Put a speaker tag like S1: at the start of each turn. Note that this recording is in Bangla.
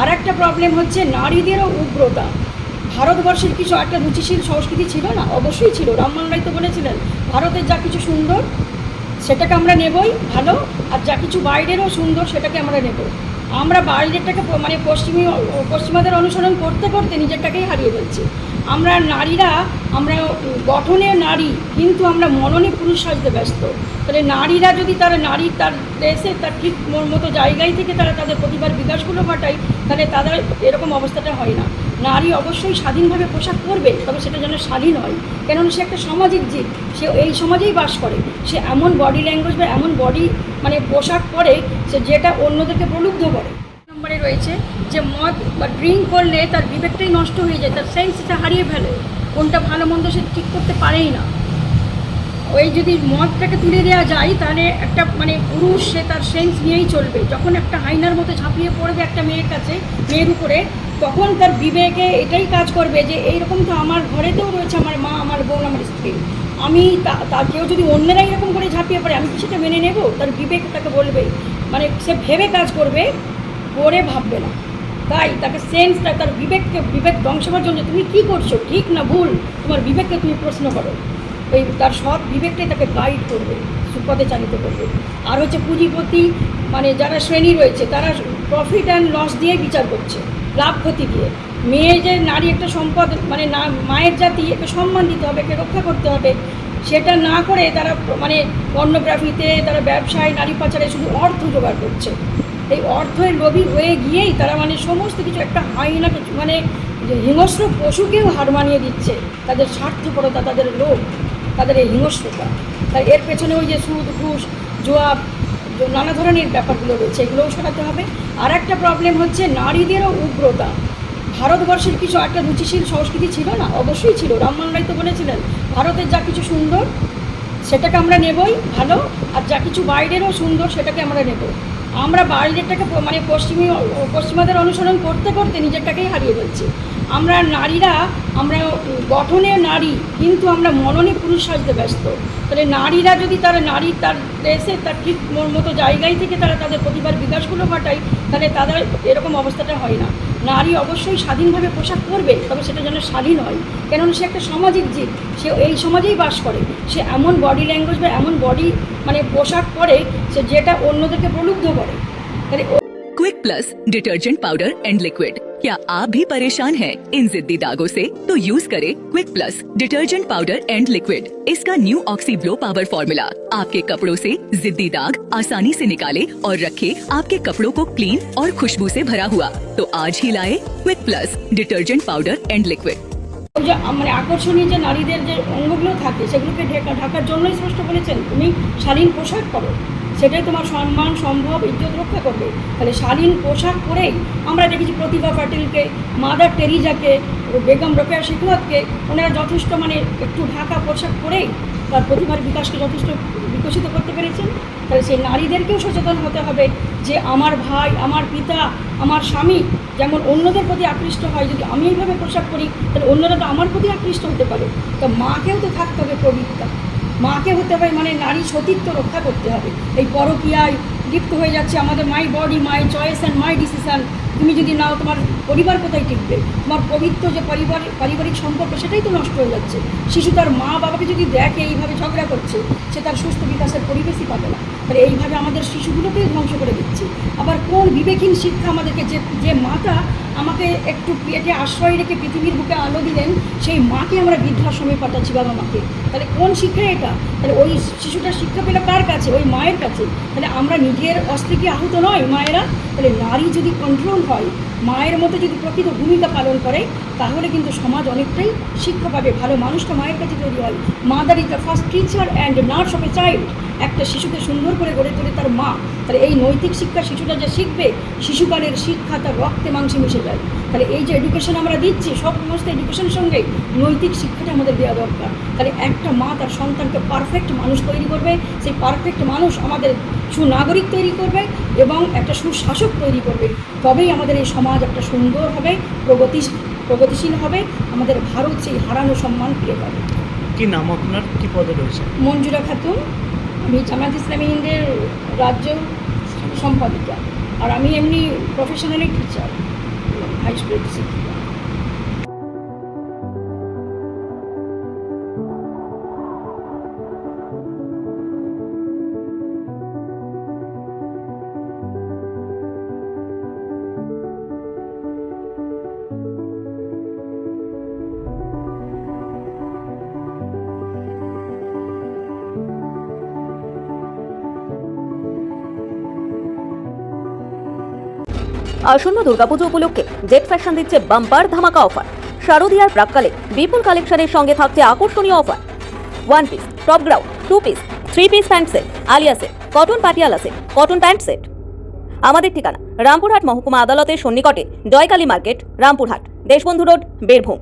S1: আর একটা প্রবলেম হচ্ছে নারীদেরও উগ্রতা। ভারতবর্ষের কিছু একটা রুচিশীল সংস্কৃতি ছিল না? অবশ্যই ছিল। রামমোহন রায় তো বলেছিলেন, ভারতের যা কিছু সুন্দর, সেটাকে আমরা নেবই ভালো, আর যা কিছু বাইরেরও সুন্দর, সেটাকে আমরা নেব আমরা বাইরেরটাকে মানে পশ্চিমী পশ্চিমাদের অনুসরণ করতে করতে নিজেরটাকেই হারিয়ে ফেলছি। আমরা নারীরা, আমরা গঠনে নারী, কিন্তু আমরা মননে পুরুষ সাজতে ব্যস্ত। তাহলে নারীরা যদি তারা নারী, তার দেশে, তার ঠিক মতো জায়গায় থেকে তারা তাদের প্রতিভার বিকাশগুলো ঘটায়, তাহলে তাদের এরকম অবস্থাটা হয় না। নারী অবশ্যই স্বাধীনভাবে পোশাক পরবে, তবে সেটা যেন স্বাধীন হয়। কেননা সে একটা সামাজিক জীব, সে এই সমাজেই বাস করে। সে এমন বডি ল্যাঙ্গুয়েজ বা এমন বডি মানে পোশাক পরে, সে যেটা অন্যদেরকে প্রলুব্ধ করে। নম্বরে রয়েছে যে মদ বা ড্রিঙ্ক করলে তার বিবেকটাই নষ্ট হয়ে যায়, তার সেন্সটা হারিয়ে ফেলে, কোনটা ভালো মন্দ সে ঠিক করতে পারেই না। ওই যদি মদটাকে তুলে দেওয়া যায়, তাহলে একটা মানে পুরুষ সে তার সেন্স নিয়েই চলবে। যখন একটা হাইনার মতো ঝাঁপিয়ে পড়বে একটা মেয়ের কাছে, মেয়ের উপরে, তখন তার বিবেকে এটাই কাজ করবে যে, এইরকম তো আমার ঘরেতেও রয়েছে আমার মা, আমার বোন, আমার স্ত্রী। আমি তা- কেউ যদি অন্যেরা এরকম করে ঝাঁপিয়ে পড়ে, আমি সেটা মেনে নেব? তার বিবেক তাকে বলবে। মানে সে ভেবে কাজ করবে করে ভাববে না। তাই তাকে সেন্সটা, তার বিবেককে, বিবেক ধ্বংস হওয়ার জন্য তুমি কি করছ? ঠিক না ভুল? তোমার বিবেককে তুমি প্রশ্ন করো। এই তার সৎ বিবেকটাই তাকে গাইড করবে, সুপথে চালিত করবে। আর হচ্ছে পুঁজিপতি মানে যারা শ্রেণি রয়েছে, তারা প্রফিট অ্যান্ড লস দিয়ে বিচার করছে, লাভ ক্ষতি দিয়ে। মেয়ে যে নারী একটা সম্পদ মানে না, মায়ের জাতি, একে সম্মান দিতে হবে, একে রক্ষা করতে হবে, সেটা না করে তারা মানে পর্নোগ্রাফিতে তারা ব্যবসায়, নারী পাচারে শুধু অর্থ জোগাড় করছে। এই অর্থের লোভী হয়ে গিয়েই তারা মানে সমস্ত কিছু একটা হাইনাকে মানে যে হিংস্র পশুকেও হার মানিয়ে দিচ্ছে। তাদের স্বার্থপরতা, তাদের লোভ, তাদের এই হিংস্রতা। তাই এর পেছনে ওই যে সুদ, ঘুষ জোয়া নানা ধরনের ব্যাপারগুলো রয়েছে, এগুলোও সরাতে হবে। আর একটা প্রবলেম হচ্ছে নারীদেরও উগ্রতা। ভারতবর্ষের কিছু একটা রুচিশীল সংস্কৃতি ছিল না? অবশ্যই ছিল। রামমোহন রায় তো বলেছিলেন, ভারতের যা কিছু সুন্দর, সেটাকে আমরা নেবই ভালো, আর যা কিছু বাইরেরও সুন্দর, সেটাকে আমরা নেব আমরা বাইরেরটাকে মানে পশ্চিমী, পশ্চিমাদের অনুসরণ করতে করতে নিজেরটাকেই হারিয়ে ফেলছি। আমরা নারীরা, আমরা গঠনে নারী, কিন্তু আমরা মননে পুরুষ সাজতে ব্যস্ত। তাহলে নারীরা যদি তারা নারী, তার দেশে, তার ঠিক মতো জায়গায় থেকে তারা তাদের প্রতিভার বিকাশগুলো ঘটায়, তাহলে তাদের এরকম অবস্থাটা হয় না। নারী অবশ্যই স্বাধীনভাবে পোশাক পরবে, তবে সেটা যেন স্বাধীন হয়। কেননা সে একটা সামাজিক জীব, সে এই সমাজেই বাস করে। সে এমন বডি ল্যাঙ্গুয়েজ বা এমন বডি মানে পোশাক পরে, সে যেটা অন্যদেরকে প্রলুব্ধ করে। তাহলে
S2: Quick Plus detergent powder and liquid क्या आप भी परेशान हैं इन जिद्दी दागों से तो यूज करें Quick Plus detergent powder and liquid इसका new oxy glow power formula आपके कपड़ों से जिद्दी दाग आसानी से निकाले और रखे आपके कपड़ों को क्लीन और खुशबू से भरा हुआ तो आज ही लाए Quick Plus detergent powder and liquid
S1: ওই যে মানে আকর্ষণীয় যে নারীদের যে অঙ্গগুলো থাকে সেগুলোকে ঢাকা ঢাকার জন্যই স্পষ্ট বলেছেন তুমি শালীন পোশাক করো সেটাই তোমার সম্মান, সম্ভব, ইজ্জত রক্ষা করবে। তাহলে শালীন পোশাক পরেই আমরা দেখেছি প্রতিভা পাটিলকে মাদার টেরিজাকে, বেগম রোকেয়া শেখাওয়াতকে ওনারা যথেষ্ট মানে একটু ঢাকা পোশাক পরেই তার প্রতিভার বিকাশকে যথেষ্ট বিকশিত করতে পেরেছেন। তাহলে সেই নারীদেরকেও সচেতন হতে হবে যে আমার ভাই, আমার পিতা, আমার স্বামী যেমন অন্যদের প্রতি আকৃষ্ট হয়, যদি আমি এইভাবে পোশাক করি তাহলে অন্যরা তো আমার প্রতি আকৃষ্ট হতে পারে। তো মাকেও তো থাকতে হবে পবিত্রা মাকে হতে হবে মানে নারী সতীত্ব রক্ষা করতে হবে। এই পরকীয়ায় লিপ্ত হয়ে যাচ্ছে আমাদের my body my choice and my decision তুমি যদি নাও, তোমার পরিবার কোথায় টিকবে? তোমার পবিত্র যে পরিবার, পারিবারিক সম্পর্ক, সেটাই তো নষ্ট হয়ে যাচ্ছে। শিশু তার মা বাবাকে যদি দেখে এইভাবে ঝগড়া করছে, সে তার সুস্থ বিকাশের পরিবেশই পাবে না। তাহলে এইভাবে আমাদের শিশুগুলোকেই ধ্বংস করে দিচ্ছে। আবার কোন বিবেকহীন শিক্ষা আমাদেরকে যে যে মাতা আমাকে একটু পেটে আশ্রয় রেখে পৃথিবীর বুকে আলো দিলেন, সেই মাকে আমরা বৃদ্ধাশ্রমে পাঠাচ্ছি বাবা মাকে। তাহলে কোন শিক্ষা এটা? তাহলে ওই শিশুটা শিক্ষা পেলে কার কাছে? ওই মায়ের কাছে। তাহলে আমরা নিজের অস্ত্রে কি আহত নয় মায়েরা? তাহলে নারী যদি কন্ট্রোল হয়, মায়ের মতো যদি প্রকৃত ভূমিকা পালন করে, তাহলে কিন্তু সমাজ অনেকটাই শিক্ষা পাবে। ভালো মানুষটা মায়ের কাছে তৈরি হয়। Mother is the first teacher and nurse of a child একটা শিশুকে সুন্দর করে গড়ে তোলে তার মা। তাহলে এই নৈতিক শিক্ষা শিশুটা যা শিখবে, শিশুকালের শিক্ষা তার রক্তে মাংসে মিশে যায়। তাহলে এই যে এডুকেশন আমরা দিচ্ছি, সমস্ত এডুকেশনের সঙ্গে নৈতিক শিক্ষাটা আমাদের দেওয়া দরকার। তাহলে একটা মা তার সন্তানকে পারফেক্ট মানুষ তৈরি করবে। সেই পারফেক্ট মানুষ আমাদের সুনাগরিক তৈরি করবে এবং একটা সুশাসক তৈরি করবে। তবেই আমাদের এই সমাজ একটা সুন্দর হবে প্রগতি প্রগতিশীল হবে। আমাদের ভারত সেই হারানো সম্মান ফিরে পাবে।
S3: কি নাম আপনার? কি পদে রয়েছে?
S1: মঞ্জুরা খাতুন। আমি জামাত ইসলামী হিন্দের রাজ্য সম্পাদিকা। আর আমি এমনি প্রফেশনালি টিচার হাইস্ট পেয়েছি
S4: আসন্ন দুর্গাপুজো উপলক্ষে জেট ফ্যাশন দিচ্ছে বাম্পার ধামাকা অফার। শারদীয়ার প্রাককালে বিপুল কালেকশনের সঙ্গে থাকছে আকর্ষণীয় offer. One piece top ground two piece three piece pant set Alia set cotton Patiala set cotton pant set আমাদের ঠিকানা, রামপুরহাট মহকুমা আদালতের সন্নিকটে জয়কালী মার্কেট, রামপুরহাট, দেশবন্ধু রোড, বীরভূম।